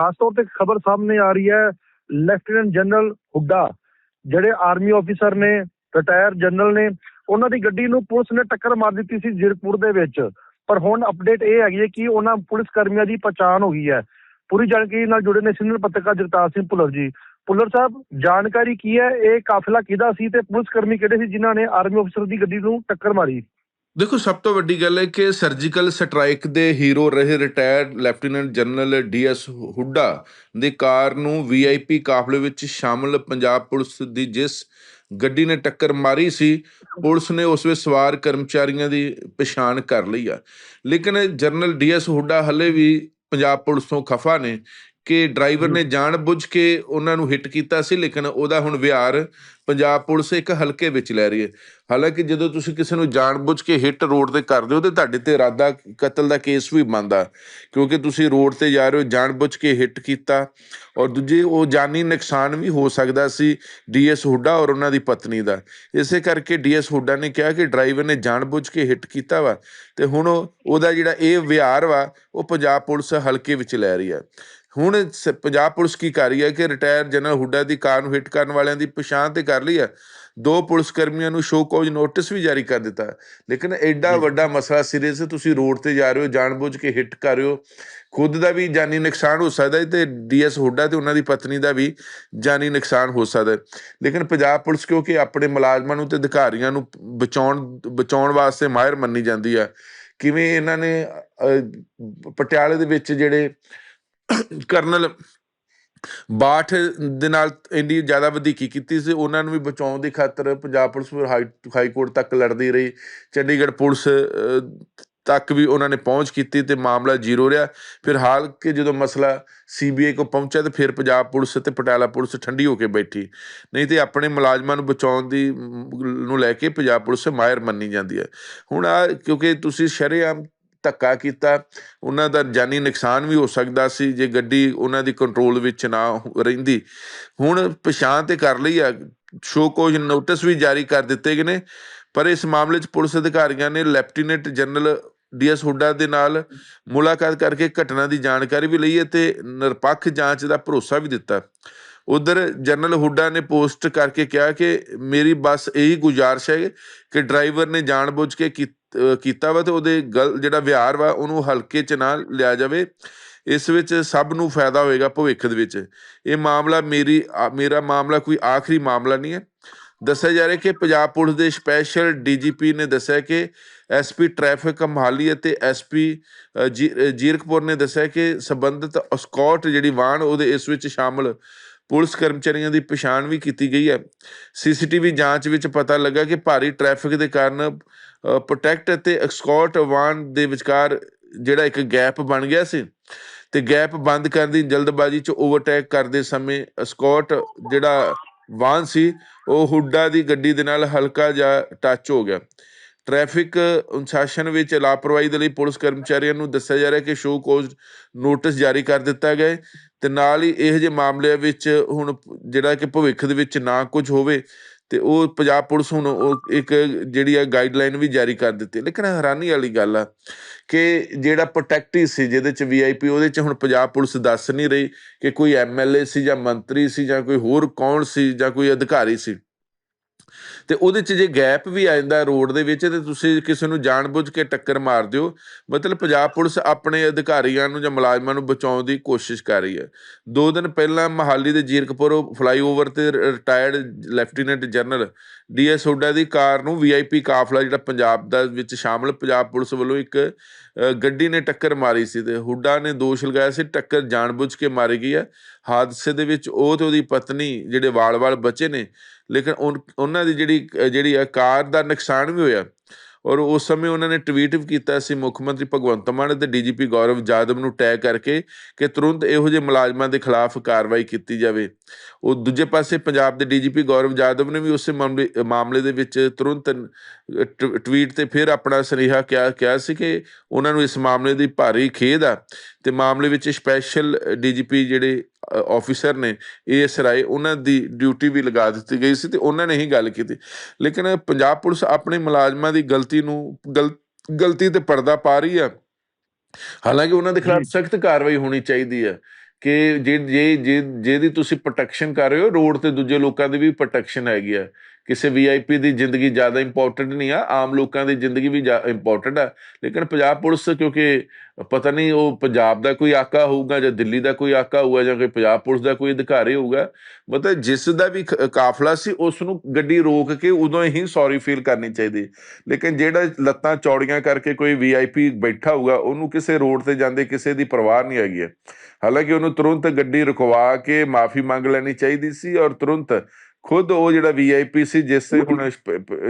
ਖਾਸ ਤੌਰ ਤੇ ਖਬਰ ਸਾਹਮਣੇ ਆ ਰਹੀ ਹੈ ਲੈਫਟੀਨੈਂਟ ਜਨਰਲ ਹੁੱਡਾ, ਜਿਹੜੇ ਆਰਮੀ ਆਫੀਸਰ ਨੇ ਰਿਟਾਇਰ ਜਨਰਲ ਨੇ, ਉਹਨਾਂ ਦੀ ਗੱਡੀ ਨੂੰ ਪੁਲਿਸ ਨੇ ਟੱਕਰ ਮਾਰ ਦਿੱਤੀ ਸੀ ਜ਼ੀਰਕਪੁਰ ਦੇ ਵਿੱਚ। ਪਰ ਹੁਣ ਅਪਡੇਟ ਇਹ ਹੈਗੀ ਹੈ ਕਿ ਉਹਨਾਂ ਪੁਲਿਸ ਕਰਮੀਆਂ ਦੀ ਪਛਾਣ ਹੋ ਗਈ ਹੈ। ਪੂਰੀ ਜਾਣਕਾਰੀ ਨਾਲ ਜੁੜੇ ਨੇ ਸੀਨੀਅਰ ਪੱਤਰਕਾਰ ਜਗਤਾਰ ਸਿੰਘ ਭੁੱਲਰ ਜੀ। ਭੁੱਲਰ ਸਾਹਿਬ, ਜਾਣਕਾਰੀ ਕੀ ਹੈ? ਇਹ ਕਾਫਲਾ ਕਿਹਦਾ ਸੀ ਤੇ ਪੁਲਿਸ ਕਰਮੀ ਕਿਹੜੇ ਸੀ ਜਿਨ੍ਹਾਂ ਨੇ ਆਰਮੀ ਅਫਸਰ ਦੀ ਗੱਡੀ ਨੂੰ ਟੱਕਰ ਮਾਰੀ? ਦੇਖੋ ਸਭ ਤੋਂ ਵੱਡੀ ਗੱਲ ਹੈ ਕਿ ਸਰਜੀਕਲ ਸਟ੍ਰਾਈਕ ਦੇ ਹੀਰੋ ਰਹੇ retired lieutenant general DS Hooda ਦੀ ਕਾਰ ਨੂੰ ਵੀਆਈਪੀ ਕਾਫਲੇ ਵਿੱਚ ਸ਼ਾਮਲ ਪੰਜਾਬ ਪੁਲਿਸ ਦੀ ਜਿਸ ਗੱਡੀ ਨੇ ਟੱਕਰ ਮਾਰੀ ਸੀ ਪੁਲਿਸ ਨੇ ਉਸ ਵਿੱਚ ਸਵਾਰ ਕਰਮਚਾਰੀਆਂ ਦੀ ਪਛਾਣ ਕਰ ਲਈ ਆ। ਲੇਕਿਨ ਜਨਰਲ ਡੀਐਸ ਹੁੱਡਾ ਹਲੇ ਵੀ ਪੰਜਾਬ ਪੁਲਿਸ ਤੋਂ ਖਫਾ ਨੇ ਕਿ ਡਰਾਈਵਰ ਨੇ ਜਾਣ ਬੁੱਝ ਕੇ ਉਹਨਾਂ ਨੂੰ ਹਿੱਟ ਕੀਤਾ ਸੀ ਲੇਕਿਨ ਉਹਦਾ ਹੁਣ ਵਿਹਾਰ ਪੰਜਾਬ ਪੁਲਿਸ ਇੱਕ ਹਲਕੇ ਵਿੱਚ ਲੈ ਰਹੀ ਹੈ। ਹਾਲਾਂਕਿ ਜਦੋਂ ਤੁਸੀਂ ਕਿਸੇ ਨੂੰ ਜਾਣਬੁੱਝ ਕੇ ਹਿੱਟ ਰੋਡ ਤੇ ਕਰਦੇ ਹੋ ਤੇ ਤੁਹਾਡੇ ਤੇ ਇਰਾਦਾ ਕਤਲ ਦਾ ਕੇਸ ਵੀ ਬਣਦਾ ਕਿਉਂਕਿ ਤੁਸੀਂ ਰੋਡ ਤੇ ਜਾ ਰਹੇ ਹੋ, ਜਾਣਬੁੱਝ ਕੇ ਹਿੱਟ ਕੀਤਾ। ਔਰ ਦੂਜੇ ਉਹ ਜਾਨੀ ਨੁਕਸਾਨ ਵੀ ਹੋ ਸਕਦਾ ਸੀ ਡੀਐਸ ਹੁੱਡਾ ਔਰ ਉਹਨਾਂ ਦੀ ਪਤਨੀ ਦਾ। ਇਸੇ ਕਰਕੇ ਡੀਐਸ ਹੁੱਡਾ ਨੇ ਕਿਹਾ ਕਿ ਡਰਾਈਵਰ ਨੇ ਜਾਣਬੁੱਝ ਕੇ ਹਿੱਟ ਕੀਤਾ ਵਾ ਤੇ ਹੁਣ ਉਹਦਾ ਜਿਹੜਾ ਇਹ ਵਿਹਾਰ ਵਾ, ਉਹ ਪੰਜਾਬ ਪੁਲਿਸ ਹਲਕੇ ਵਿੱਚ ਲੈ ਰਹੀ ਹੈ। ਹੁਣ ਸ- ਪੰਜਾਬ ਪੁਲਿਸ ਕੀ ਕਰ ਰਹੀ ਹੈ ਕਿ ਰਿਟਾਇਰ ਜਨਰਲ ਹੁੱਡਾ ਦੀ ਕਾਰ ਨੂੰ ਹਿੱਟ ਕਰਨ ਵਾਲਿਆਂ ਦੀ ਪਛਾਣ ਤੇ ਕਰ ਲਈ ਹੈ। ਦੋ ਪੁਲਿਸ ਕਰਮੀਆਂ ਨੂੰ ਸ਼ੋ ਕਾਜ਼ ਨੋਟਿਸ ਵੀ ਜਾਰੀ ਕਰ ਦਿੱਤਾ ਹੈ। ਲੇਕਿਨ ਐਡਾ ਵੱਡਾ ਮਸਲਾ ਸਿਰੇ ਸੇ ਤੁਸੀਂ ਰੋਡ ਤੇ ਜਾ ਰਹੇ ਹੋ ਜਾਣਬੁੱਝ ਕੇ ਹਿੱਟ ਕਰ ਰਹੇ ਹੋ। ਖੁਦ ਦਾ ਵੀ ਜਾਨੀ ਨੁਕਸਾਨ ਹੋ ਸਕਦਾ ਹੈ ਤੇ ਡੀਐਸ ਹੁੱਡਾ ਤੇ ਉਹਨਾਂ ਦੀ ਪਤਨੀ ਦਾ ਵੀ ਜਾਨੀ ਨੁਕਸਾਨ ਹੋ ਸਕਦਾ ਹੈ। ਲੇਕਿਨ ਪੰਜਾਬ ਪੁਲਿਸ ਕਿਉਂਕਿ ਆਪਣੇ ਮੁਲਾਜ਼ਮਾਂ ਨੂੰ ਤੇ ਅਧਿਕਾਰੀਆਂ ਨੂੰ ਬਚਾਉਣ ਬਚਾਉਣ ਵਾਸਤੇ ਮਾਹਿਰ ਮੰਨੀ ਜਾਂਦੀ ਆ ਕਿਵੇਂ ਇਹਨਾਂ ਨੇ ਪਟਿਆਲੇ ਦੇ ਵਿੱਚ ਜਿਹੜੇ ਕਰਨਲ ਬਾਠ ਦੇ ਨਾਲ ਇੰਨੀ ਜ਼ਿਆਦਾ ਵਧੀਕੀ ਕੀਤੀ ਸੀ, ਉਹਨਾਂ ਨੂੰ ਵੀ ਬਚਾਉਣ ਦੀ ਖਾਤਰ Punjab police high high court ਤੱਕ ਲੜਦੀ ਰਹੀ। ਚੰਡੀਗੜ੍ਹ ਪੁਲਿਸ ਤੱਕ ਵੀ ਉਹਨਾਂ ਨੇ ਪਹੁੰਚ ਕੀਤੀ ਤੇ ਮਾਮਲਾ ਜ਼ੀਰੋ ਰਿਹਾ। ਫਿਰ ਹਾਲ ਕਿ ਜਦੋਂ ਮਸਲਾ ਸੀਬੀਆਈ ਕੋ ਪਹੁੰਚਿਆ ਤੇ ਫਿਰ ਪੰਜਾਬ ਪੁਲਿਸ ਤੇ ਪਟਿਆਲਾ ਪੁਲਿਸ ਠੰਡੀ ਹੋ ਕੇ ਬੈਠੀ। ਨਹੀਂ ਤੇ ਆਪਣੇ ਮੁਲਾਜ਼ਮਾਂ ਨੂੰ ਬਚਾਉਣ ਦੀ ਨੂੰ ਲੈ ਕੇ ਪੰਜਾਬ ਪੁਲਿਸ ਮਾਹਿਰ ਮੰਨੀ ਜਾਂਦੀ ਹੈ। ਹੁਣ ਆ, ਕਿਉਂਕਿ ਤੁਸੀਂ ਸ਼ਰੇਆਮ ਧੱਕਾ ਕੀਤਾ, ਉਹਨਾਂ ਦਾ ਜਾਨੀ ਨੁਕਸਾਨ ਵੀ ਹੋ ਸਕਦਾ ਸੀ ਜੇ ਗੱਡੀ ਉਹਨਾਂ ਦੀ ਕੰਟਰੋਲ ਵਿੱਚ ਨਾ ਰਹਿੰਦੀ। ਹੁਣ ਪਛਾਣ ਤੇ ਕਰ ਲਈ ਆ ਸ਼ੋ ਕੋਜ ਨੋਟਿਸ ਵੀ ਜਾਰੀ ਕਰ ਦਿੱਤੇ ਗਏ ਨੇ, ਪਰ ਇਸ ਮਾਮਲੇ 'ਚ ਪੁਲਿਸ ਅਧਿਕਾਰੀਆਂ ਨੇ ਲੈਫਟੀਨੈਂਟ ਜਨਰਲ ਡੀਐਸ ਹੁੱਡਾ ਦੇ ਨਾਲ ਮੁਲਾਕਾਤ ਕਰਕੇ ਘਟਨਾ ਦੀ ਜਾਣਕਾਰੀ ਵੀ ਲਈ ਹੈ ਤੇ ਨਿਰਪੱਖ ਜਾਂਚ ਦਾ ਭਰੋਸਾ ਵੀ ਦਿੱਤਾ। ਉਧਰ ਜਨਰਲ ਹੁੱਡਾ ਨੇ ਪੋਸਟ ਕਰਕੇ ਕਿਹਾ ਕਿ, ਮੇਰੀ ਬਸ ਇਹੀ ਗੁਜ਼ਾਰਿਸ਼ ਹੈ ਕਿ ਡਰਾਈਵਰ ਨੇ ਜਾਣਬੁੱਝ ਕੇ ਕੀ- ਕੀਤਾ ਵਾ ਤੇ ਉਹਦੇ ਗਲ, ਜਿਹੜਾ ਵਿਹਾਰ ਵਾ, ਉਹਨੂੰ ਹਲਕੇ 'ਚ ਨਾ ਲਿਆ ਜਾਵੇ। ਇਸ ਵਿੱਚ ਸਭ ਨੂੰ ਫਾਇਦਾ ਹੋਏਗਾ ਭਵਿੱਖ ਦੇ ਵਿੱਚ। ਇਹ ਮਾਮਲਾ ਮੇਰੀ ਮੇਰਾ ਮਾਮਲਾ ਕੋਈ ਆਖਰੀ ਮਾਮਲਾ ਨਹੀਂ ਹੈ। ਦੱਸਿਆ ਜਾ ਰਿਹਾ ਕਿ ਪੰਜਾਬ ਪੁਲਿਸ ਦੇ ਸਪੈਸ਼ਲ ਡੀਜੀਪੀ ਨੇ ਦੱਸਿਆ ਕਿ ਐਸਪੀ ਟ੍ਰੈਫਿਕ ਮਹਾਲੀ ਅਤੇ ਐਸਪੀ ਜੀਰਕਪੁਰ ਨੇ ਦੱਸਿਆ ਕਿ ਸੰਬੰਧਿਤ ਅਸਕੌਟ ਜਿਹੜੀ ਵਾਹਨ, ਉਹਦੇ ਇਸ ਵਿੱਚ ਸ਼ਾਮਲ ਪੁਲਿਸ ਕਰਮਚਾਰੀਆਂ ਦੀ ਪਛਾਣ ਵੀ ਕੀਤੀ ਗਈ ਹੈ। ਸੀਸੀਟੀਵੀ ਜਾਂਚ ਵਿੱਚ ਪਤਾ ਲੱਗਾ ਕਿ ਭਾਰੀ ਟ੍ਰੈਫਿਕ ਦੇ ਕਾਰਨ ਪ੍ਰੋਟੈਕਟ ਅਤੇ ਐਕਸਕੌਟ ਵਾਹਨ ਦੇ ਵਿਚਕਾਰ ਜਿਹੜਾ ਇੱਕ ਗੈਪ ਬਣ ਗਿਆ ਸੀ ਤੇ ਗੈਪ ਬੰਦ ਕਰਨ ਦੀ ਜਲਦਬਾਜ਼ੀ 'ਚ ਓਵਰਟੇਕ ਕਰਦੇ ਸਮੇਂ ਐਸਕੌਟ ਜਿਹੜਾ ਵਾਹਨ ਸੀ, ਉਹ ਹੁੱਡਾ ਦੀ ਗੱਡੀ ਦੇ ਨਾਲ ਹਲਕਾ ਜਿਹਾ ਟੱਚ ਹੋ ਗਿਆ। ਟ੍ਰੈਫਿਕ ਅਨੁਸ਼ਾਸਨ ਵਿੱਚ ਲਾਪਰਵਾਹੀ ਦੇ ਲਈ ਪੁਲਿਸ ਕਰਮਚਾਰੀਆਂ ਨੂੰ ਦੱਸਿਆ ਜਾ ਰਿਹਾ ਕਿ ਸ਼ੋ ਕੋਜ਼ ਨੋਟਿਸ ਜਾਰੀ ਕਰ ਦਿੱਤਾ ਗਿਆ ਹੈ ਤੇ ਨਾਲ ਹੀ ਇਹੋ ਜਿਹੇ ਮਾਮਲਿਆਂ ਵਿੱਚ ਹੁਣ ਜਿਹੜਾ ਕਿ ਭਵਿੱਖ ਦੇ ਵਿੱਚ ਨਾ ਕੁਝ ਹੋਵੇ ਅਤੇ ਉਹ ਪੰਜਾਬ ਪੁਲਿਸ ਹੁਣ ਉਹ ਇੱਕ ਜਿਹੜੀ ਆ ਗਾਈਡਲਾਈਨ ਵੀ ਜਾਰੀ ਕਰ ਦਿੱਤੀ ਲੇਕਿਨ ਹੈਰਾਨੀ ਵਾਲੀ ਗੱਲ ਆ ਕਿ ਜਿਹੜਾ ਪ੍ਰੋਟੈਕਟਿਵ ਸੀ, ਜਿਹਦੇ ਚ ਵੀਆਈਪੀ ਉਹਦੇ ਚ ਹੁਣ ਪੰਜਾਬ ਪੁਲਿਸ ਦੱਸ ਨਹੀਂ ਰਹੀ ਕਿ ਕੋਈ ਐਮਐਲਏ ਸੀ ਜਾਂ ਮੰਤਰੀ ਸੀ ਜਾਂ ਕੋਈ ਹੋਰ ਕੌਣ ਸੀ ਜਾਂ ਕੋਈ ਅਧਿਕਾਰੀ ਸੀ। ਤੇ ਉਹਦੇ ਚ ਜੇ ਗੈਪ ਵੀ ਆ ਜਾਂਦਾ ਰੋਡ ਦੇ ਵਿੱਚ ਤੇ ਤੁਸੀਂ ਕਿਸੇ ਨੂੰ ਜਾਣਬੁੱਝ ਕੇ ਟੱਕਰ ਮਾਰ ਦਿਓ ਮਤਲਬ ਪੰਜਾਬ ਪੁਲਿਸ ਆਪਣੇ ਅਧਿਕਾਰੀਆਂ ਨੂੰ ਜਾਂ ਮੁਲਾਜ਼ਮਾਂ ਨੂੰ ਬਚਾਉਣ ਦੀ ਕੋਸ਼ਿਸ਼ ਕਰ ਰਹੀ ਹੈ। ਦੋ ਦਿਨ ਪਹਿਲਾਂ ਮਹਾਲੀ ਦੇ ਜੀਰਕਪੁਰ ਫਲਾਈਓਵਰ ਤੇ retired lieutenant general DS Hooda ਦੀ ਕਾਰ ਨੂੰ ਵੀਆਈਪੀ ਕਾਫਲਾ ਜਿਹੜਾ ਪੰਜਾਬ ਦਾ ਵਿੱਚ ਸ਼ਾਮਲ ਪੰਜਾਬ ਪੁਲਿਸ ਵੱਲੋਂ ਇੱਕ ਅ, ਗੱਡੀ ਨੇ ਟੱਕਰ ਮਾਰੀ ਸੀ ਤੇ ਹੁੱਡਾ ਨੇ ਦੋਸ਼ ਲਗਾਇਆ ਸੀ ਟੱਕਰ ਜਾਣਬੁੱਝ ਕੇ ਮਾਰੀ ਗਈ ਹੈ। ਹਾਦਸੇ ਦੇ ਵਿੱਚ ਉਹ ਤੇ ਉਹਦੀ ਪਤਨੀ ਜਿਹੜੇ ਵਾਲ-ਵਾਲ ਬਚੇ ਨੇ ਲੇਕਿਨ ਉਨ- ਉਹਨਾਂ ਦੀ ਜਿਹੜੀ ਜਿਹੜੀ ਆ ਕਾਰ ਦਾ ਨੁਕਸਾਨ ਵੀ ਹੋਇਆ। ਔਰ ਉਸ ਸਮੇਂ ਉਹਨਾਂ ਨੇ ਟਵੀਟ ਵੀ ਕੀਤਾ ਸੀ ਮੁੱਖ ਮੰਤਰੀ ਭਗਵੰਤ ਮਾਨ ਤੇ ਡੀਜੀਪੀ ਗੌਰਵ ਜਾਦਵ ਨੂੰ ਟੈਗ ਕਰਕੇ ਕਿ ਤੁਰੰਤ ਇਹੋ ਜਿਹੇ ਮੁਲਾਜ਼ਮਾਂ ਦੇ ਖਿਲਾਫ ਕਾਰਵਾਈ ਕੀਤੀ ਜਾਵੇ। ਉਹ ਦੂਜੇ ਪਾਸੇ ਪੰਜਾਬ ਦੇ ਡੀਜੀਪੀ ਗੌਰਵ ਜਾਦਵ ਨੇ ਵੀ ਉਸੇ ਮਾਮਲੇ ਮਾਮਲੇ ਦੇ ਵਿੱਚ ਤੁਰੰਤ ਅ, ਟਵੀਟ ਤੇ ਫਿਰ ਆਪਣਾ ਸੁਨੇਹਾ ਕਿਹਾ ਕਿਹਾ ਸੀ ਕਿ ਉਹਨਾਂ ਨੂੰ ਇਸ ਮਾਮਲੇ ਦੀ ਭਾਰੀ ਖੇਦ ਆ। ਤੇ ਮਾਮਲੇ ਵਿੱਚ ਸਪੈਸ਼ਲ ਡੀਜੀਪੀ ਜਿਹੜੇ ਆਫੀਸਰ ਨੇ ਏਐਸ ਰਾਏ ਉਹਨਾਂ ਦੀ ਡਿਊਟੀ ਵੀ ਲਗਾ ਦਿੱਤੀ ਗਈ ਸੀ ਤੇ ਉਹਨਾਂ ਨੇ ਹੀ ਗੱਲ ਕੀਤੀ। ਲੇਕਿਨ ਪੰਜਾਬ ਪੁਲਿਸ ਆਪਣੇ ਮੁਲਾਜ਼ਮਾਂ ਦੀ ਗਲਤੀ ਨੂੰ ਗਲ- ਗਲਤੀ ਤੇ ਪਰਦਾ ਪਾ ਰਹੀ ਆ। ਹਾਲਾਂਕਿ ਉਹਨਾਂ ਦੇ ਖਿਲਾਫ ਸਖਤ ਕਾਰਵਾਈ ਹੋਣੀ ਚਾਹੀਦੀ ਹੈ ਕਿ ਜੇ ਜੇ ਜੇ ਜਿਹਦੀ ਤੁਸੀਂ ਪ੍ਰੋਟੈਕਸ਼ਨ ਕਰ ਰਹੇ ਹੋ ਰੋਡ ਤੇ ਦੂਜੇ ਲੋਕਾਂ ਦੀ ਵੀ ਪ੍ਰੋਟੈਕਸ਼ਨ ਹੈਗੀ ਆ। ਕਿਸੇ ਵੀਆਈਪੀ ਦੀ ਜ਼ਿੰਦਗੀ ਜ਼ਿਆਦਾ ਇੰਪੋਰਟੈਂਟ ਨਹੀਂ ਆ, ਆਮ ਲੋਕਾਂ ਦੀ ਜ਼ਿੰਦਗੀ ਵੀ ਇੰਪੋਰਟੈਂਟ ਆ। ਲੇਕਿਨ ਪੰਜਾਬ ਪੁਲਿਸ, ਕਿਉਂਕਿ ਪਤਾ ਨਹੀਂ ਉਹ ਪੰਜਾਬ ਦਾ ਕੋਈ ਆਕਾ ਹੋਊਗਾ ਜਾਂ ਦਿੱਲੀ ਦਾ ਕੋਈ ਆਕਾ ਹੋਊਗਾ ਜਾਂ ਕੋਈ ਪੰਜਾਬ ਪੁਲਿਸ ਦਾ ਕੋਈ ਅਧਿਕਾਰੀ ਹੋਊਗਾ, ਮਤਲਬ ਜਿਸ ਦਾ ਵੀ ਕਾਫਲਾ ਸੀ, ਉਸ ਨੂੰ ਗੱਡੀ ਰੋਕ ਕੇ ਉਦੋਂ ਹੀ ਸੌਰੀ ਫੀਲ ਕਰਨੀ ਚਾਹੀਦੀ। ਲੇਕਿਨ ਜਿਹੜਾ ਲੱਤਾਂ ਚੌੜੀਆਂ ਕਰਕੇ ਕੋਈ ਵੀਆਈਪੀ ਬੈਠਾ ਹੋਊਗਾ, ਉਹਨੂੰ ਕਿਸੇ ਰੋਡ ਤੇ ਜਾਂਦੇ ਕਿਸੇ ਦੀ ਪਰਵਾਹ ਨਹੀਂ ਹੈਗੀ ਹੈ। ਹਾਲਾਂਕਿ ਉਹਨੂੰ ਤੁਰੰਤ ਗੱਡੀ ਰੁਕਵਾ ਕੇ ਮਾਫੀ ਮੰਗ ਲੈਣੀ ਚਾਹੀਦੀ ਸੀ ਔਰ ਤੁਰੰਤ ਖੁਦ ਉਹ ਜਿਹੜਾ ਵੀਆਈਪੀ ਸੀ ਜਿਸ ਤੇ ਹੁਣ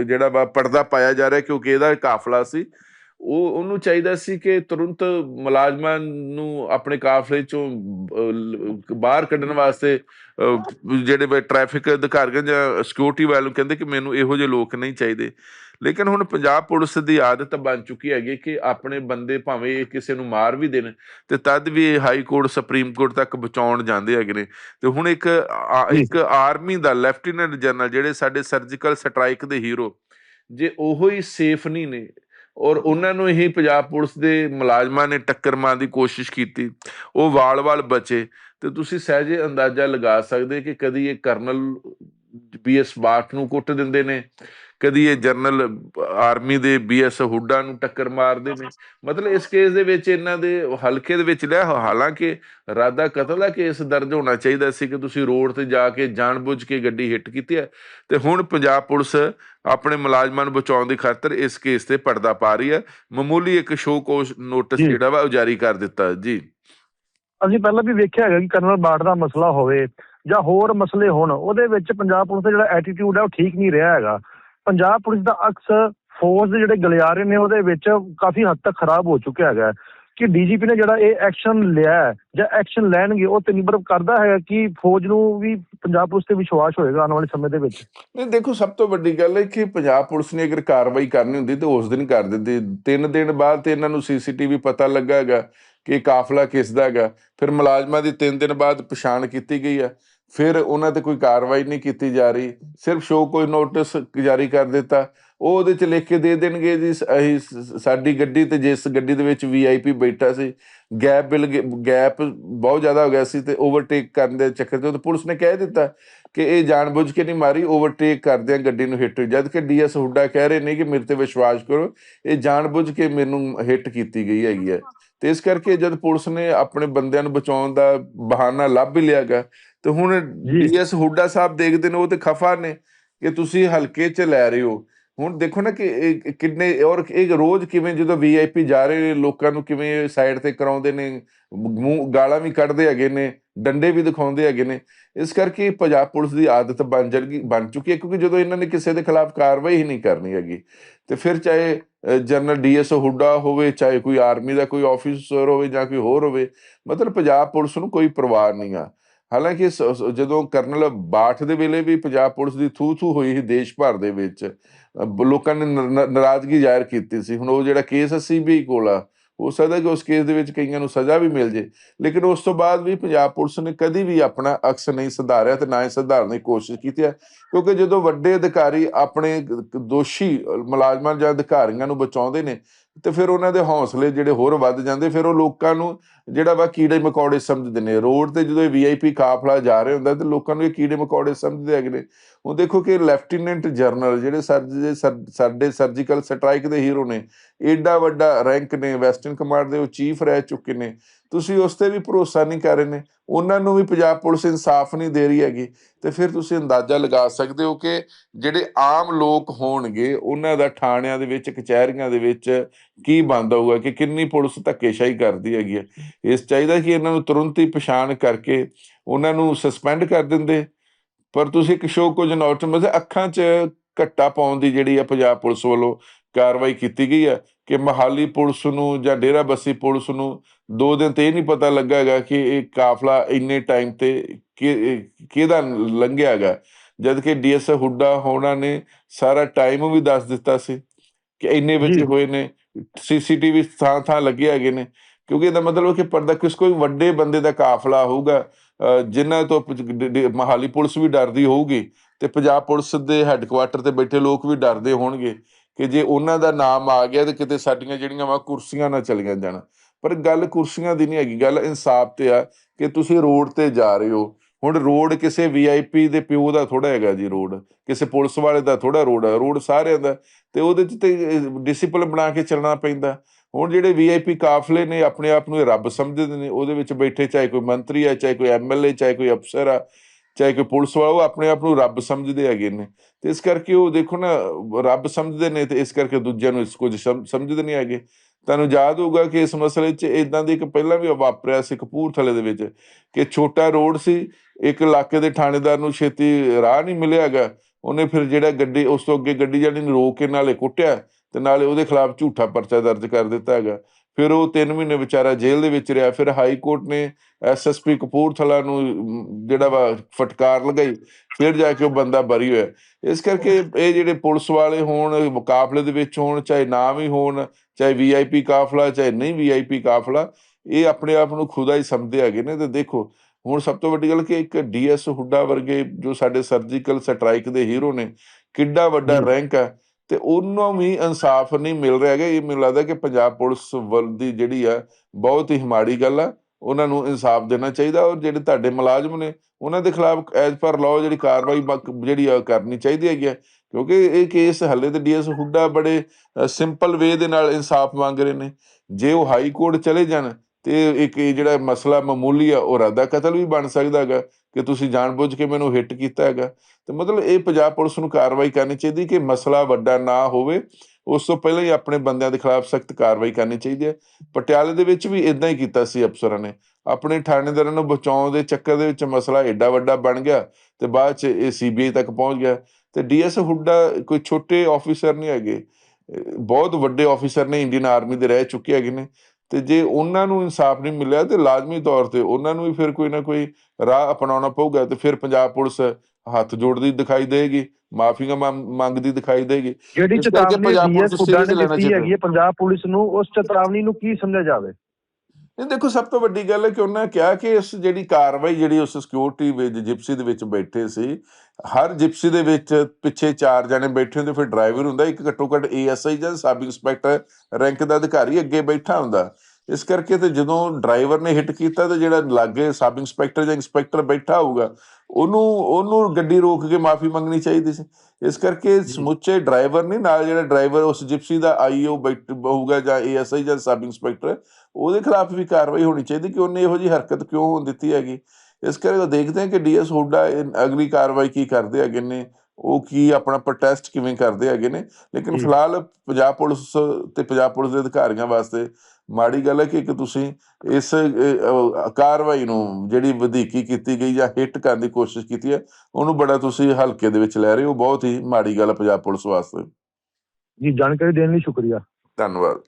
ਜਿਹੜਾ ਵਾ ਪਰਦਾ ਪਾਇਆ ਜਾ ਰਿਹਾ ਕਿਉਂਕਿ ਇਹਦਾ ਕਾਫਲਾ ਸੀ ਉਹ ਉਹਨੂੰ ਚਾਹੀਦਾ ਸੀ ਕਿ ਤੁਰੰਤ ਮੁਲਾਜ਼ਮਾਂ ਨੂੰ ਆਪਣੇ ਕਾਫਲੇ ਚੋਂ ਬਾਹਰ ਕੱਢਣ ਵਾਸਤੇ ਅਹ, ਜਿਹੜੇ ਟ੍ਰੈਫਿਕ ਅਧਿਕਾਰੀਆਂ ਜਾਂ ਸਿਕਿਉਰਿਟੀ ਵਾਲਿਆਂ ਕਹਿੰਦੇ ਕਿ ਮੈਨੂੰ ਇਹੋ ਜਿਹੇ ਲੋਕ ਨਹੀਂ ਚਾਹੀਦੇ। ਲੇਕਿਨ ਹੁਣ ਪੰਜਾਬ ਪੁਲਿਸ ਦੀ ਆਦਤ ਬਣ ਚੁੱਕੀ ਹੈਗੀ ਕਿ ਆਪਣੇ ਬੰਦੇ ਭਾਵੇਂ ਕਿਸੇ ਨੂੰ ਮਾਰ ਵੀ ਦੇਣ ਤੇ ਤਦ ਵੀ ਇਹ ਹਾਈ ਕੋਰਟ ਸੁਪਰੀਮ ਕੋਰਟ ਤੱਕ ਬਚਾਉਣ ਜਾਂਦੇ ਹੈਗੇ ਨੇ। ਤੇ ਹੁਣ ਇੱਕ ਇੱਕ ਆਰਮੀ ਦਾ ਲੈਫਟੀਨੈਂਟ ਜਨਰਲ ਜਿਹੜੇ ਸਾਡੇ ਸਰਜੀਕਲ ਸਟ੍ਰਾਈਕ ਦੇ ਹੀਰੋ ਜੇ ਉਹੋ ਹੀ ਸੇਫ ਨਹੀਂ ਨੇ ਔਰ ਉਹਨਾਂ ਨੂੰ ਹੀ ਪੰਜਾਬ ਪੁਲਿਸ ਦੇ ਮੁਲਾਜ਼ਮਾਂ ਨੇ ਟੱਕਰ ਮਾਰਨ ਦੀ ਕੋਸ਼ਿਸ਼ ਕੀਤੀ। ਉਹ ਵਾਲ-ਵਾਲ ਬਚੇ ਤੇ ਤੁਸੀਂ ਸਹਿਜੇ ਅੰਦਾਜ਼ਾ ਲਗਾ ਸਕਦੇ ਕਿ ਕਦੀ ਇਹ ਕਰਨਲ ਬੀਐਸ ਬਾਟ ਨੂੰ ਕੁੱਟ ਦਿੰਦੇ ਨੇ। ਕਦੀ ਇਹ ਜਨਰਲ ਆਰਮੀ ਦੇ ਬੀਐਸ ਹੁੱਡਾ ਨੂੰ ਟੱਕਰ ਮਾਰਦੇ ਨੇ। ਮਤਲਬ ਇਸ ਕੇਸ ਦੇ ਵਿੱਚ ਇਹਨਾਂ ਦੇ ਹਲਕੇ ਦੇ ਵਿੱਚ ਲਿਆ ਹਾਲਾਂਕਿ ਰਾਦਾ ਕਤਲ ਦਾ ਕੇਸ ਦਰਜ ਹੋਣਾ ਚਾਹੀਦਾ ਸੀ ਕਿ ਤੁਸੀਂ ਰੋਡ ਤੇ ਜਾ ਕੇ ਜਾਣਬੁੱਝ ਕੇ ਗੱਡੀ ਹਿੱਟ ਕੀਤੀ ਹੈ। ਤੇ ਹੁਣ ਪੰਜਾਬ ਪੁਲਿਸ ਆਪਣੇ ਮੁਲਾਜ਼ਮਾਂ ਨੂੰ ਬਚਾਉਣ ਦੀ ਖਾਤਰ ਇਸ ਕੇਸ ਤੇ ਪਰਦਾ ਪਾ ਰਹੀ ਹੈ। ਮਾਮੂਲੀ ਇੱਕ ਸ਼ੋਅ ਕੋਸ਼ ਨੋਟਿਸ। ਜਿਹੜਾ ਵਾ ਉਹ ਜਾਰੀ ਕਰ ਦਿੱਤਾ ਜੀ। ਅਸੀਂ ਪਹਿਲਾਂ ਵੀ ਵੇਖਿਆ ਹੈਗਾ ਕਿ ਕਰਨਲ ਬਾਟ ਦਾ ਮਸਲਾ ਹੋਵੇ ਜਾਂ ਹੋਰ ਮਸਲੇ ਹੋਣ ਉਹਦੇ ਵਿੱਚ ਪੰਜਾਬ ਪੁਲਿਸ ਦਾ ਜਿਹੜਾ ਐਟੀਟਿਊਡ ਹੈ ਉਹ ਠੀਕ ਨਹੀਂ ਰਿਹਾ ਹੈਗਾ। ਪੰਜਾਬ ਪੁਲਿਸ ਦਾ ਅਕਸ ਫੋਰਸ ਦੇ ਜਿਹੜੇ ਗਲਿਆਰੇ ਨੇ ਉਹਦੇ ਵਿੱਚ ਕਾਫੀ ਹੱਦ ਤੱਕ ਖਰਾਬ ਹੋ ਚੁੱਕਿਆ ਹੈਗਾ ਕਿ ਡੀਜੀਪੀ ਨੇ ਜਿਹੜਾ ਇਹ ਐਕਸ਼ਨ ਲਿਆ ਜਾਂ ਐਕਸ਼ਨ ਲੈਣਗੇ, ਉਹ ਤੇ ਨਿਰਭਰ ਕਰਦਾ ਹੈਗਾ ਕਿ ਫੌਜ ਨੂੰ ਵੀ ਪੰਜਾਬ ਪੁਲਿਸ ਤੇ ਵਿਸ਼ਵਾਸ ਹੋਏਗਾ ਆਉਣ ਵਾਲੇ ਸਮੇਂ ਦੇ ਵਿੱਚ। ਨਹੀਂ, ਦੇਖੋ, ਸਭ ਤੋਂ ਵੱਡੀ ਗੱਲ ਹੈ ਕਿ ਪੰਜਾਬ ਪੁਲਿਸ ਨੇ ਅਗਰ ਕਾਰਵਾਈ ਕਰਨੀ ਹੁੰਦੀ ਤੇ ਉਸ ਦਿਨ ਕਰ ਦਿੰਦੀ। ਤਿੰਨ ਦਿਨ ਬਾਅਦ ਤੇ ਇਹਨਾਂ ਨੂੰ ਸੀਸੀਟੀਵੀ ਪਤਾ ਲੱਗਾ ਹੈਗਾ ਕਿ ਕਾਫਲਾ ਕਿਸ ਦਾ ਹੈਗਾ। ਫਿਰ ਮੁਲਾਜ਼ਮਾਂ ਦੀ ਤਿੰਨ ਦਿਨ ਬਾਅਦ ਪਛਾਣ ਕੀਤੀ ਗਈ ਹੈ। ਫਿਰ ਉਹਨਾਂ ਤੇ ਕੋਈ ਕਾਰਵਾਈ ਨਹੀਂ ਕੀਤੀ ਜਾ ਰਹੀ। ਸਿਰਫ ਸ਼ੋਅ ਕੋਈ ਨੋਟਿਸ ਜਾਰੀ ਕਰ ਦਿੱਤਾ। ਉਹ ਉਹਦੇ ਚ ਲਿਖ ਕੇ ਦੇ ਦੇਣਗੇ ਜੀ ਅਸੀਂ ਸਾਡੀ ਗੱਡੀ ਤੇ ਜਿਸ ਗੱਡੀ ਦੇ ਵਿੱਚ ਵੀਆਈਪੀ ਬੈਠਾ ਸੀ, ਗੈਪ ਬਿਲ ਗੈਪ ਬਹੁਤ ਜ਼ਿਆਦਾ ਹੋ ਗਿਆ ਸੀ ਤੇ ਓਵਰਟੇਕ ਕਰਨ ਦੇ ਚੱਕਰ 'ਤੇ ਉਹ ਪੁਲਿਸ ਨੇ ਕਹਿ ਦਿੱਤਾ ਕਿ ਇਹ ਜਾਣਬੁੱਝ ਕੇ ਨਹੀਂ ਮਾਰੀ ਓਵਰਟੇਕ ਕਰਦਿਆਂ ਗੱਡੀ ਨੂੰ ਹਿੱਟ ਹੋਈ। ਜਦ ਕਿ ਡੀਐਸ ਹੁੱਡਾ ਕਹਿ ਰਹੇ ਨੇ ਕਿ ਮੇਰੇ ਤੇ ਵਿਸ਼ਵਾਸ ਕਰੋ, ਇਹ ਜਾਣਬੁੱਝ ਕੇ ਮੈਨੂੰ ਹਿੱਟ ਕੀਤੀ ਗਈ ਹੈਗੀ ਹੈ। ਤੇ ਇਸ ਕਰਕੇ ਜਦ ਪੁਲਿਸ ਨੇ ਆਪਣੇ ਬੰਦਿਆਂ ਨੂੰ ਬਚਾਉਣ ਦਾ ਬਹਾਨਾ ਲੱਭ ਹੀ ਲਿਆਗਾ ਤੇ ਹੁਣ। ਡੀਐਸ ਹੁੱਡਾ ਸਾਹਿਬ ਦੇਖਦੇ ਨੇ ਉਹ ਤੇ ਖਫਾ ਨੇ ਕਿ ਤੁਸੀਂ ਹਲਕੇ 'ਚ ਲੈ ਰਹੇ ਹੋ। ਹੁਣ ਦੇਖੋ ਨਾ ਕਿ ਕਿੰਨੇ ਔਰ ਇਹ ਰੋਜ਼ ਕਿਵੇਂ ਜਦੋਂ ਵੀਆਈਪੀ ਜਾ ਰਹੇ ਨੇ, ਲੋਕਾਂ ਨੂੰ ਕਿਵੇਂ ਸਾਈਡ ਤੇ ਕਰਾਉਂਦੇ ਨੇ ਮੂੰਹ ਗਾਲਾਂ ਵੀ ਕੱਢਦੇ ਹੈਗੇ ਨੇ ਡੰਡੇ ਵੀ ਦਿਖਾਉਂਦੇ ਹੈਗੇ ਨੇ। ਇਸ ਕਰਕੇ ਪੰਜਾਬ ਪੁਲਿਸ ਦੀ ਆਦਤ ਬਣ ਜਾਏਗੀ ਬਣ ਚੁੱਕੀ ਹੈ ਕਿਉਂਕਿ ਜਦੋਂ ਇਹਨਾਂ ਨੇ ਕਿਸੇ ਦੇ ਖਿਲਾਫ ਕਾਰਵਾਈ ਹੀ ਨਹੀਂ ਕਰਨੀ ਹੈਗੀ ਤੇ ਫਿਰ ਚਾਹੇ ਜਨਰਲ ਡੀਐਸਓ ਹੁੱਡਾ ਹੋਵੇ ਚਾਹੇ ਕੋਈ ਆਰਮੀ ਦਾ ਕੋਈ ਆਫੀਸਰ ਹੋਵੇ ਜਾਂ ਕੋਈ ਹੋਰ ਹੋਵੇ ਮਤਲਬ ਪੰਜਾਬ ਪੁਲਿਸ ਨੂੰ ਕੋਈ ਪਰਵਾਹ ਨਹੀਂ ਆ। ਹਾਲਾਂਕਿ ਜਦੋਂ ਕਰਨਲ ਬਾਠ ਦੇ ਵੇਲੇ ਵੀ ਪੰਜਾਬ ਪੁਲਿਸ ਦੀ ਥੂ ਥੂ ਹੋਈ ਸੀ ਦੇਸ਼ ਭਰ ਦੇ ਵਿੱਚ ਲੋਕਾਂ ਨੇ ਨਾਰਾਜ਼ਗੀ ਜ਼ਾਹਿਰ ਕੀਤੀ ਸੀ। ਹੁਣ ਉਹ ਜਿਹੜਾ ਕੇਸ ਸੀਬੀਆਈ ਕੋਲ ਆ, ਹੋ ਸਕਦਾ ਕਿ ਉਸ ਕੇਸ ਦੇ ਵਿੱਚ ਕਈਆਂ ਨੂੰ ਸਜ਼ਾ ਵੀ ਮਿਲ ਜੇ, ਲੇਕਿਨ ਉਸ ਤੋਂ ਬਾਅਦ ਵੀ ਪੰਜਾਬ ਪੁਲਿਸ ਨੇ ਕਦੀ ਵੀ ਆਪਣਾ ਅਕਸ ਨਹੀਂ ਸੁਧਾਰਿਆ ਤੇ ਨਾ ਹੀ ਸੁਧਾਰਨ ਦੀ ਕੋਸ਼ਿਸ਼ ਕੀਤੀ ਹੈ, ਕਿਉਂਕਿ ਜਦੋਂ ਵੱਡੇ ਅਧਿਕਾਰੀ ਆਪਣੇ ਦੋਸ਼ੀ ਮੁਲਾਜ਼ਮਾਂ ਜਾਂ ਅਧਿਕਾਰੀਆਂ ਨੂੰ ਬਚਾਉਂਦੇ ਨੇ ਤੇ ਫਿਰ ਉਹਨਾਂ ਦੇ ਹੌਸਲੇ ਜਿਹੜੇ ਹੋਰ ਵੱਧ ਜਾਂਦੇ, ਫਿਰ ਉਹ ਲੋਕਾਂ ਨੂੰ ਜਿਹੜਾ ਵਾ ਕੀੜੇ ਮਕੌੜੇ ਸਮਝਦੇ ਨੇ। ਰੋਡ ਤੇ ਜਦੋਂ ਇਹ ਵੀਆਈਪੀ ਕਾਫਲਾ ਜਾ ਰਿਹਾ ਹੁੰਦਾ ਤੇ ਲੋਕਾਂ ਨੂੰ ਇਹ ਕੀੜੇ ਮਕੌੜੇ ਸਮਝਦੇ ਹੈਗੇ ਨੇ। ਹੁਣ ਦੇਖੋ ਕਿ ਲੈਫਟੀਨੈਂਟ ਜਨਰਲ ਜਿਹੜੇ ਸਰਜ- ਸਰ- ਸਾਡੇ ਸਰਜੀਕਲ ਸਟ੍ਰਾਈਕ ਦੇ ਹੀਰੋ ਨੇ, ਏਡਾ ਵੱਡਾ ਰੈਂਕ ਨੇ, ਵੈਸਟਰਨ ਕਮਾਂਡ ਦੇ ਉਹ ਚੀਫ ਰਹਿ ਚੁੱਕੇ ਨੇ। ਤੁਸੀਂ ਉਸ ਤੇ ਵੀ ਭਰੋਸਾ ਨਹੀਂ ਕਰ ਰਹੇ ਨੇ। ਉਹਨਾਂ ਨੂੰ ਵੀ ਪੰਜਾਬ ਪੁਲਿਸ ਇਨਸਾਫ ਨਹੀਂ ਦੇ ਰਹੀ ਹੈਗੀ। ਤੇ ਫਿਰ ਤੁਸੀਂ ਅੰਦਾਜ਼ਾ ਲਗਾ ਸਕਦੇ ਹੋ ਕਿ ਜਿਹੜੇ ਆਮ ਲੋਕ ਹੋਣਗੇ, ਉਹਨਾਂ ਦਾ ਥਾਣਿਆਂ ਦੇ ਵਿੱਚ, ਕਚਹਿਰੀਆਂ ਦੇ ਵਿੱਚ ਕੀ ਬੰਦ ਹੋਊਗਾ ਕਿ ਕਿੰਨੀ ਪੁਲਿਸ ਧੱਕੇਸ਼ਾਹੀ ਕਰਦੀ ਹੈਗੀ ਹੈ। ਇਸ ਚਾਹੀਦਾ ਕਿ ਇਹਨਾਂ ਨੂੰ ਤੁਰੰਤ ਹੀ ਪਛਾਣ ਕਰਕੇ ਉਹਨਾਂ ਨੂੰ ਸਸਪੈਂਡ ਕਰ ਦਿੰਦੇ। ਪਰ ਤੁਸੀਂ ਇੱਕ ਕੁਝ ਨੋਟ ਮਤਲਬ ਅੱਖਾਂ 'ਚ ਘੱਟਾ ਪਾਉਣ ਦੀ ਜਿਹੜੀ ਆ ਪੰਜਾਬ ਪੁਲਿਸ ਵੱਲੋਂ ਕਾਰਵਾਈ ਕੀਤੀ ਗਈ ਹੈ ਕਿ ਮਹਾਲੀ ਪੁਲਿਸ ਨੂੰ ਜਾਂ ਡੇਰਾ ਬੱਸੀ ਪੁਲਿਸ ਨੂੰ ਦੋ ਦਿਨ ਤੇ ਇਹ ਨਹੀਂ ਪਤਾ ਲੱਗਾ ਹੈਗਾ ਕਿ ਇਹ ਕਾਫਲਾ ਇੰਨੇ ਟਾਈਮ ਤੇ ਕਿਹਦਾ ਲੰਘਿਆ ਹੈਗਾ ਜਦ ਕਿ ਡੀਐਸ ਹੁੱਡਾ ਹੋਣਾ ਨੇ ਸਾਰਾ ਟਾਈਮ ਵੀ ਦੱਸ ਦਿੱਤਾ ਸੀ ਕਿ ਇੰਨੇ ਜੀ। ਹੋਏ ਨੇ ਸੀਸੀਟੀਵੀ ਥਾਂ ਥਾਂ ਲੱਗੇ ਹੈਗੇ ਨੇ ਕਿਉਂਕਿ ਇਹਦਾ ਮਤਲਬ ਕਿ ਪਰਦਾ ਕਿਸ ਕੋਈ ਵੱਡੇ ਬੰਦੇ ਦਾ ਕਾਫਲਾ ਹੋਊਗਾ ਜਿਨ੍ਹਾਂ ਤੋਂ ਮਹਾਲੀ ਪੁਲਿਸ ਵੀ ਡਰਦੀ ਹੋਊਗੀ ਤੇ ਪੰਜਾਬ ਪੁਲਿਸ ਦੇ ਹੈੱਡਕੁਆਟਰ ਤੇ ਬੈਠੇ ਲੋਕ ਵੀ ਡਰਦੇ ਹੋਣਗੇ ਕਿ ਜੇ ਉਹਨਾਂ ਦਾ ਨਾਮ ਆ ਗਿਆ ਤੇ ਕਿਤੇ ਸਾਡੀਆਂ ਜਿਹੜੀਆਂ ਵਾ ਕੁਰਸੀਆਂ ਨਾ ਚਲੀਆਂ ਜਾਣ। ਪਰ ਗੱਲ ਕੁਰਸੀਆਂ ਦੀ ਨਹੀਂ ਹੈਗੀ, ਗੱਲ ਇਨਸਾਫ ਤੇ ਆ ਕਿ ਤੁਸੀਂ ਰੋਡ ਤੇ ਜਾ ਰਹੇ ਹੋ। ਹੁਣ ਰੋਡ ਕਿਸੇ ਵੀਆਈਪੀ ਦੇ ਪਿਓ ਦਾ ਥੋੜਾ ਹੈਗਾ ਜੀ ਰੋਡ, ਕਿਸੇ ਪੁਲਿਸ ਵਾਲੇ ਦਾ ਥੋੜਾ ਰੋਡ ਹੈ ਰੋਡ ਸਾਰਿਆਂ ਦਾ। ਤੇ ਉਹਦੇ 'ਚ ਤੇ ਡਿਸਪਲਿਨ ਬਣਾ ਕੇ ਚੱਲਣਾ ਪੈਂਦਾ। ਹੁਣ ਜਿਹੜੇ ਵੀਆਈਪੀ ਕਾਫਲੇ ਨੇ, ਆਪਣੇ ਆਪ ਨੂੰ ਇਹ ਰੱਬ ਸਮਝਦੇ ਨੇ, ਉਹਦੇ ਵਿੱਚ ਬੈਠੇ ਚਾਹੇ ਕੋਈ ਮੰਤਰੀ ਆ, ਚਾਹੇ ਕੋਈ ਐਮਐਲਏ ਚਾਹੇ ਕੋਈ ਅਫਸਰ ਆ ਚਾਹੇ ਕੋਈ ਪੁਲਿਸ ਵਾਲਾ ਉਹ ਆਪਣੇ ਆਪ ਨੂੰ ਰੱਬ ਸਮਝਦੇ ਹੈਗੇ ਨੇ। ਤੇ ਇਸ ਕਰਕੇ ਉਹ ਦੇਖੋ ਨਾ, ਰੱਬ ਸਮਝਦੇ ਨੇ ਤੇ ਇਸ ਕਰਕੇ ਦੂਜਿਆਂ ਨੂੰ ਇਸ ਕੁਝ ਸਮ- ਸਮਝਦੇ ਨਹੀਂ ਹੈਗੇ। ਤੁਹਾਨੂੰ ਯਾਦ ਹੋਊਗਾ ਕਿ ਇਸ ਮਸਲੇ 'ਚ ਇਦਾਂ ਦੀ ਇੱਕ ਪਹਿਲਾਂ ਵੀ ਵਾਪਰਿਆ ਸੀ ਕਪੂਰਥਲੇ ਦੇ ਵਿੱਚ ਕਿ ਛੋਟਾ ਰੋਡ ਸੀ, ਇੱਕ ਇਲਾਕੇ ਦੇ ਥਾਣੇਦਾਰ ਨੂੰ ਛੇਤੀ ਰਾਹ ਨਹੀਂ ਮਿਲਿਆਗਾ ਉਹਨੇ ਫਿਰ ਜਿਹੜਾ ਗੱਡੀ, ਉਸ ਤੋਂ ਅੱਗੇ ਗੱਡੀ ਜਾਣੀ ਨੂੰ ਰੋਕ ਕੇ ਨਾਲੇ ਕੁੱਟਿਆ ਤੇ ਨਾਲੇ ਉਹਦੇ ਖਿਲਾਫ ਝੂਠਾ ਪਰਚਾ ਦਰਜ ਕਰ ਦਿੱਤਾ ਹੈਗਾ। ਫਿਰ ਉਹ 3 ਮਹੀਨੇ ਵਿਚਾਰਾ ਜੇਲ੍ਹ ਦੇ ਵਿੱਚ ਰਿਹਾ ਫਿਰ ਹਾਈ ਕੋਰਟ ਨੇ ਐਸਐਸਪੀ ਕਪੂਰਥਲਾ ਨੂੰ ਜਿਹੜਾ ਵਾ ਫਟਕਾਰ ਲਗਾਈ ਫਿਰ ਜਾ ਕੇ ਉਹ ਬੰਦਾ ਬਰੀ ਹੋਇਆ। ਇਸ ਕਰਕੇ ਇਹ ਜਿਹੜੇ ਪੁਲਿਸ ਵਾਲੇ ਹੋਣ ਮੁਕਾਬਲੇ ਦੇ ਵਿੱਚ ਹੋਣ ਚਾਹੇ ਨਾ ਵੀ ਹੋਣ ਚਾਹੇ ਵੀਆਈਪੀ ਕਾਫਲਾ ਚਾਹੇ ਨਹੀਂ ਵੀਆਈਪੀ ਕਾਫਲਾ ਇਹ ਆਪਣੇ ਆਪ ਨੂੰ ਖੁਦਾ ਹੀ ਸਮਝਦੇ ਹੈਗੇ ਨੇ। ਤੇ ਦੇਖੋ ਹੁਣ ਸਭ ਤੋਂ ਵੱਡੀ ਗੱਲ ਕਿ ਇੱਕ ਡੀਐਸ ਹੁੱਡਾ ਵਰਗੇ ਜੋ ਸਾਡੇ ਸਰਜੀਕਲ ਸਟ੍ਰਾਈਕ ਦੇ ਹੀਰੋ ਨੇ ਕਿੱਡਾ ਵੱਡਾ। ਰੈਂਕ ਹੈ। ਤੇ ਉਹਨੂੰ ਵੀ ਇਨਸਾਫ ਨਹੀਂ ਮਿਲ ਰਿਹਾ ਹੈਗਾ। ਇਹ ਮੈਨੂੰ ਲੱਗਦਾ ਕਿ ਪੰਜਾਬ ਪੁਲਿਸ ਵੱਲ ਦੀ ਜਿਹੜੀ ਆ, ਬਹੁਤ ਹੀ ਮਾੜੀ ਗੱਲ ਆ। ਉਹਨਾਂ ਨੂੰ ਇਨਸਾਫ ਦੇਣਾ ਚਾਹੀਦਾ ਔਰ ਜਿਹੜੇ ਤੁਹਾਡੇ ਮੁਲਾਜ਼ਮ ਨੇ, ਉਹਨਾਂ ਦੇ ਖਿਲਾਫ ਐਜ਼ ਪਰ ਲਾਅ ਜਿਹੜੀ ਕਾਰਵਾਈ ਜਿਹੜੀ ਆ ਕਰਨੀ ਚਾਹੀਦੀ ਹੈਗੀ ਆ। ਕਿਉਂਕਿ ਇਹ ਕੇਸ ਹੱਲੇ ਤੇ ਡੀਐਸ ਹੁੱਡਾ ਬੜੇ ਸਿੰਪਲ ਵੇ ਦੇ ਨਾਲ ਇਨਸਾਫ ਮੰਗ ਰਹੇ ਨੇ। ਜੇ ਉਹ ਹਾਈ ਕੋਰਟ ਚਲੇ ਜਾਣ ਤੇ ਇੱਕ ਇਹ ਜਿਹੜਾ ਮਸਲਾ ਮਾਮੂਲੀ ਆ, ਉਹ ਰਾਦਾ ਕਤਲ ਵੀ ਬਣ ਸਕਦਾ ਹੈਗਾ। ਕਿ ਤੁਸੀਂ ਜਾਣਬੁੱਝ ਕੇ ਮੈਨੂੰ ਹਿੱਟ ਕੀਤਾ ਹੈਗਾ। ਤੇ ਮਤਲਬ ਇਹ ਪੰਜਾਬ ਪੁਲਿਸ ਨੂੰ ਕਾਰਵਾਈ ਕਰਨੀ ਚਾਹੀਦੀ ਕਿ ਮਸਲਾ ਵੱਡਾ ਨਾ ਹੋਵੇ। ਉਸ ਤੋਂ ਪਹਿਲਾਂ ਹੀ ਆਪਣੇ ਬੰਦਿਆਂ ਦੇ ਖਿਲਾਫ ਸਖਤ ਕਾਰਵਾਈ ਕਰਨੀ ਚਾਹੀਦੀ ਹੈ। ਪਟਿਆਲੇ ਦੇ ਵਿੱਚ ਵੀ ਇਦਾਂ ਹੀ ਕੀਤਾ ਸੀ ਅਫਸਰਾਂ ਨੇ। ਆਪਣੇ ਥਾਣੇਦਾਰਾਂ ਨੂੰ ਬਚਾਉਣ ਦੇ ਚੱਕਰ ਦੇ ਵਿੱਚ ਮਸਲਾ ਏਡਾ ਵੱਡਾ ਬਣ ਗਿਆ ਤੇ ਬਾਅਦ ਚ ਇਹ ਸੀਬੀਆਈ ਤੱਕ ਪਹੁੰਚ ਗਿਆ। ਤੇ ਡੀਐਸ ਹੁੱਡਾ ਕੋਈ ਛੋਟੇ ਆਫੀਸਰ ਨਹੀਂ ਹੈਗੇ। ਬਹੁਤ ਵੱਡੇ ਆਫੀਸਰ ਨੇ ਇੰਡੀਅਨ ਆਰਮੀ ਦੇ ਰਹਿ ਚੁੱਕੇ ਹੈਗੇ ਨੇ। ਤੇ ਜੇ ਉਹਨਾਂ ਨੂੰ ਇਨਸਾਫ ਨਹੀਂ ਮਿਲਿਆ ਤੇ ਲਾਜ਼ਮੀ ਤੌਰ ਤੇ ਉਹਨਾਂ ਨੂੰ ਵੀ ਫਿਰ ਕੋਈ ਨਾ ਕੋਈ ਰਾਹ ਅਪਣਾਉਣਾ ਪਊਗਾ ਤੇ ਫਿਰ ਪੰਜਾਬ ਪੁਲਿਸ ਹੱਥ ਜੋੜਦੀ ਦਿਖਾਈ ਦੇਗੀ ਮਾਫੀਆਂ ਮੰਗ- ਮੰਗਦੀ ਦਿਖਾਈ ਦੇਗੀ ਜਿਹੜੀ ਚੇਤਾਵਨੀ ਪੰਜਾਬ ਪੁਲਿਸ ਨੇ ਲੈਣਾ ਚਾਹੀਦਾ। ਹੈ ਪੰਜਾਬ ਪੁਲਿਸ ਨੂੰ ਉਸ ਚੇਤਾਵਨੀ ਨੂੰ ਕੀ ਸਮਝਿਆ ਜਾਵੇ ਇਹ ਦੇਖੋ, ਸਭ ਤੋਂ ਵੱਡੀ ਗੱਲ ਹੈ ਕਿ ਉਹਨਾਂ ਕਿਹਾ ਕਿ ਇਸ ਜਿਹੜੀ ਕਾਰਵਾਈ ਜਿਹੜੀ ਉਸ ਸਿਕਿਉਰਿਟੀ ਵਿੱਚ ਜਿਪਸੀ ਦੇ ਵਿੱਚ ਬੈਠੇ ਸੀ, ਹਰ ਜਿਪਸੀ ਦੇ ਵਿੱਚ ਪਿੱਛੇ ਚਾਰ ਜਣੇ ਬੈਠੇ ਹੁੰਦੇ, ਫਿਰ ਡਰਾਈਵਰ ਹੁੰਦਾ, ਇੱਕ ਘੱਟੋ ਘੱਟ ਏਐਸਆਈ ਜਾਂ ਸਬ ਇੰਸਪੈਕਟਰ ਰੈਂਕ ਦਾ ਅਧਿਕਾਰੀ ਅੱਗੇ ਬੈਠਾ ਹੁੰਦਾ। ਇਸ ਕਰਕੇ ਤੇ ਜਦੋਂ ਡਰਾਈਵਰ ਨੇ ਹਿੱਟ ਕੀਤਾ ਤੇ ਜਿਹੜਾ ਲਾਗੇ ਸਬ ਇੰਸਪੈਕਟਰ ਜਾਂ ਇੰਸਪੈਕਟਰ ਬੈਠਾ ਹੋਊਗਾ ਉਹਨੂੰ ਉਹਨੂੰ ਗੱਡੀ ਰੋਕ ਕੇ ਮਾਫੀ ਮੰਗਣੀ ਚਾਹੀਦੀ ਸੀ। ਇਸ ਕਰਕੇ ਸਮੁੱਚੇ ਡਰਾਈਵਰ ਨਹੀਂ ਨਾਲ ਜਿਹੜਾ ਡਰਾਈਵਰ ਉਸ ਜਿਪਸੀ ਦਾ ਆਈਓ ਬੈਠ ਹੋਊਗਾ ਜਾਂ ਏਐਸਆਈ ਜਾਂ ਸਬ ਇੰਸਪੈਕਟਰ ਉਹਦੇ ਖਿਲਾਫ ਵੀ ਕਾਰਵਾਈ ਹੋਣੀ ਚਾਹੀਦੀ ਕਿ ਉਹਨੇ ਇਹੋ ਜਿਹੀ ਹਰਕਤ ਕਿਉਂ ਹੋਣ ਦਿੱਤੀ ਹੈਗੀ। ਇਸ ਕਰਕੇ ਦੇਖਦੇ ਹਾਂ ਕਿ ਡੀਐਸ ਹੁੱਡਾ ਅਗਲੀ ਕਾਰਵਾਈ ਕੀ ਕਰਦੇ ਹੈਗੇ ਨੇ ਉਹ ਕੀ ਆਪਣਾ ਪ੍ਰੋਟੈਸਟ ਕਿਵੇਂ ਕਰਦੇ ਹੈਗੇ ਨੇ। ਲੇਕਿਨ ਜੀ। ਫਿਲਹਾਲ ਪੰਜਾਬ ਪੁਲਿਸ ਤੇ ਪੰਜਾਬ ਪੁਲਿਸ ਦੇ ਅਧਿਕਾਰੀਆਂ ਵਾਸਤੇ ਮਾੜੀ ਗੱਲ ਹੈ ਕਿ ਇੱਕ ਤੁਸੀਂ ਇਸ ਕਾਰਵਾਈ ਨੂੰ ਜਿਹੜੀ ਵਧੀਕੀ ਕੀਤੀ ਗਈ ਜਾਂ ਹਿੱਟ ਕਰਨ ਦੀ ਕੋਸ਼ਿਸ਼ ਕੀਤੀ ਹੈ ਉਹਨੂੰ ਬੜਾ ਤੁਸੀਂ ਹਲਕੇ ਦੇ ਵਿੱਚ ਲੈ ਰਹੇ ਹੋ ਬਹੁਤ ਹੀ ਮਾੜੀ ਗੱਲ ਪੰਜਾਬ ਪੁਲਿਸ ਵਾਸਤੇ। ਜੀ ਜਾਣਕਾਰੀ ਦੇਣ ਲਈ ਸ਼ੁਕਰੀਆ। ਧੰਨਵਾਦ।